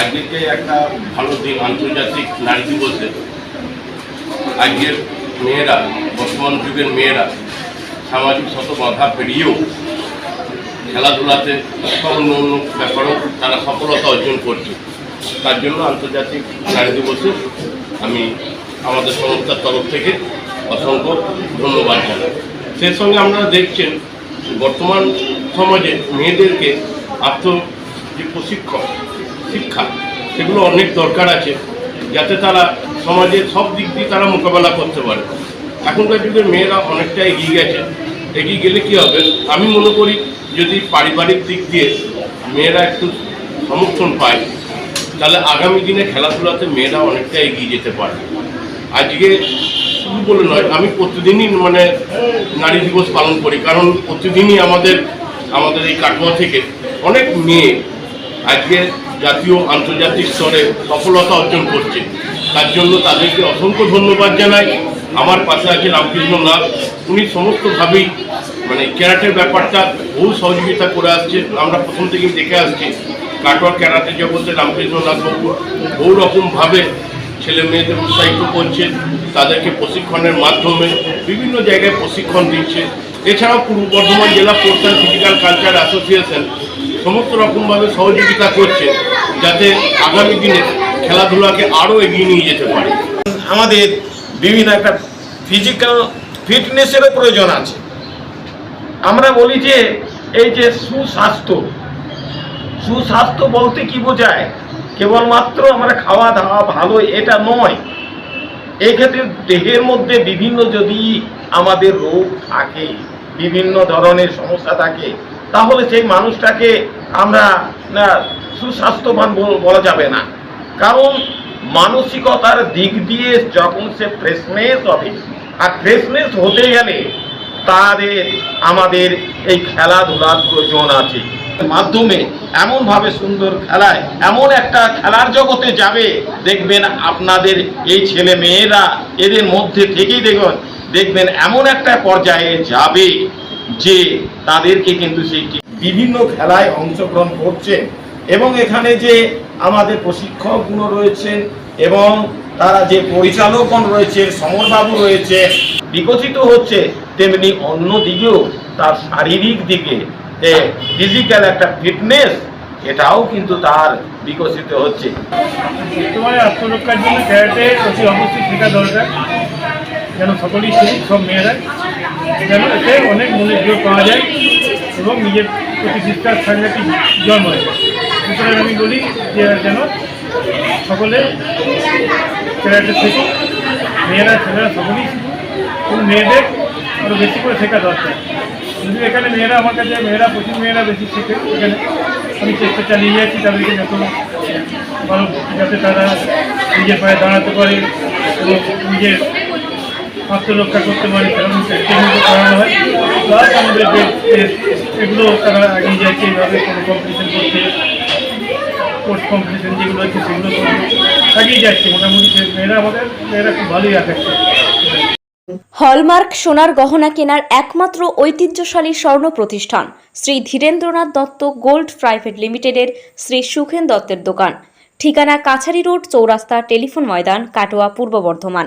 আজকে একটা ভালো দিন আন্তর্জাতিক নারী দিবসে আজকের মেয়েরা, বর্তমান যুগের মেয়েরা সামাজিক শত বাধা পেরিয়েও খেলাধুলাতে অন্য অন্য ব্যাপারেও তারা সফলতা অর্জন করছে। তার জন্য আন্তর্জাতিক নারী দিবসে আমি আমাদের সংস্থার তরফ থেকে অসংখ্য ধন্যবাদ জানাই। সেই সঙ্গে আপনারা দেখছেন, বর্তমান সমাজে মেয়েদেরকে আত্ম যে প্রশিক্ষণ শিক্ষা, সেগুলো অনেক দরকার আছে যাতে তারা সমাজের সব দিক দিয়ে তারা মোকাবেলা করতে পারে। এখনকার যুগের মেয়েরা অনেকটা এগিয়ে গেছে। এগিয়ে গেলে কি হবে? আমি মনে করি যদি পারিবারিক দিক দিয়ে মেয়েরা একটু সমর্থন পায়, তাহলে আগামী দিনে খেলাধুলাতে মেয়েরা অনেকটা এগিয়ে যেতে পারে। আজকে শুধু বলে নয়, আমি প্রতিদিনই মানে নারী দিবস পালন করি, কারণ প্রতিদিনই আমাদের আমাদের এই কাটোয়া থেকে অনেক মেয়ে আজকে জাতীয় আন্তর্জাতিক স্তরে সফলতা অর্জন করছে। তার জন্য তাদেরকে অসংখ্য ধন্যবাদ জানাই। আমার পাশে আছে রামকৃষ্ণ নাথ। উনি সমস্তভাবেই মানে ক্যারাটের ব্যাপারটা বহু সহযোগিতা করে আসছে। আমরা প্রথম থেকেই দেখে আসছি। কাটোয়া ক্যারাটে জগতে রামকৃষ্ণ নাথবাবু বহু রকমভাবে ছেলে মেয়েদের উৎসাহিত করছে। তাদেরকে প্রশিক্ষণের মাধ্যমে বিভিন্ন জায়গায় প্রশিক্ষণ দিচ্ছে। এছাড়াও পূর্ব বর্ধমান জেলা sports and physical culture association সমস্ত রকমভাবে সহযোগিতা করছে যাতে আগামী দিনে খেলাধুলাকে আরও এগিয়ে নিয়ে যেতে পারে। আমাদের বিভিন্ন একটা ফিজিক্যাল ফিটনেসেরও প্রয়োজন আছে। আমরা বলি যে এই যে সুস্বাস্থ্য সুস্বাস্থ্য বলতে কি বোঝায়? কেবলমাত্র আমরা খাওয়া দাওয়া ভালো এটা নয়। এক্ষেত্রে দেহের মধ্যে বিভিন্ন যদি আমাদের রোগ থাকে বিভিন্ন ধরনের সমস্যা থাকে, তাহলে সেই মানুষটাকে আমরা সুস্বাস্থ্যবান বলা যাবে না। কারণ মানসিকতার দিক দিয়ে যখন সে ফ্রেশনেস হবে, আর ফ্রেশনেস হতে গেলে তাদের, আমাদের এই খেলাধুলার প্রয়োজন আছে। মাধ্যমে এমনভাবে সুন্দর খেলায়, এমন একটা খেলার জগতে যাবে, দেখবেন আপনাদের এই ছেলে মেয়েরা, এদের মধ্যে থেকেই দেখবেন দেখবেন এমন একটা পর্যায়ে যাবে যে তাদেরকে কিন্তু সেই বিভিন্ন খেলায় অংশগ্রহণ করছে এবং এখানে যে আমাদের প্রশিক্ষকগুলো রয়েছেন এবং তারা যে পরিচালকগণ রয়েছে সমরবাবু রয়েছে বিকশিত হচ্ছে তেমনি অন্য দিকেও তার শারীরিক দিকে ফিজিক্যাল একটা ফিটনেস এটাও কিন্তু তার বিকশিত হচ্ছে। বর্তমানে আত্মরক্ষার জন্য ক্যারাটে অতি অবশ্যই শেখা দরকার। যেন সকলেই শেখ সব মেয়েরা যেন এতে অনেক মনোযোগ পাওয়া যায় এবং নিজের প্রতি বিশ্বাস থাকলে একটি জন্ম হয়। সুতরাং আমি বলি যে যেন সকলে ক্যারাটে শেখুক মেয়েরা ছেলেরা সকলেই শিখুক এবং মেয়েদের আরও বেশি করে শেখা দরকার। যদি এখানে মেয়েরা আমার কাছে, মেয়েরা প্রচুর মেয়েরা বেশি শেখে, এখানে আমি চেষ্টা চালিয়ে যাচ্ছি তাদেরকে যত ভালো যাতে তারা নিজের পায়ে দাঁড়াতে পারে এবং নিজের আত্মরক্ষা করতে পারে সেরকম ট্রেনিং করানো হয় প্লাস আমাদের এগুলো তারা এগিয়ে যাচ্ছে এইভাবে কোনো কম্পিটিশন করতে স্পোর্টস কম্পিটিশন যেগুলো আছে সেগুলো এগিয়ে যাচ্ছে। মোটামুটি মেয়েরা আমাদের, মেয়েরা খুব ভালোই আগাচ্ছে। হলমার্ক সোনার গহনা কেনার একমাত্র ঐতিহ্যশালী স্বর্ণ প্রতিষ্ঠান শ্রী ধীরেন্দ্রনাথ দত্ত গোল্ড প্রাইভেট লিমিটেডের শ্রী সুখেন দত্তের দোকান। ঠিকানা কাছারি রোড, চৌরাস্তা টেলিফোন ময়দান, কাটোয়া, পূর্ব বর্ধমান।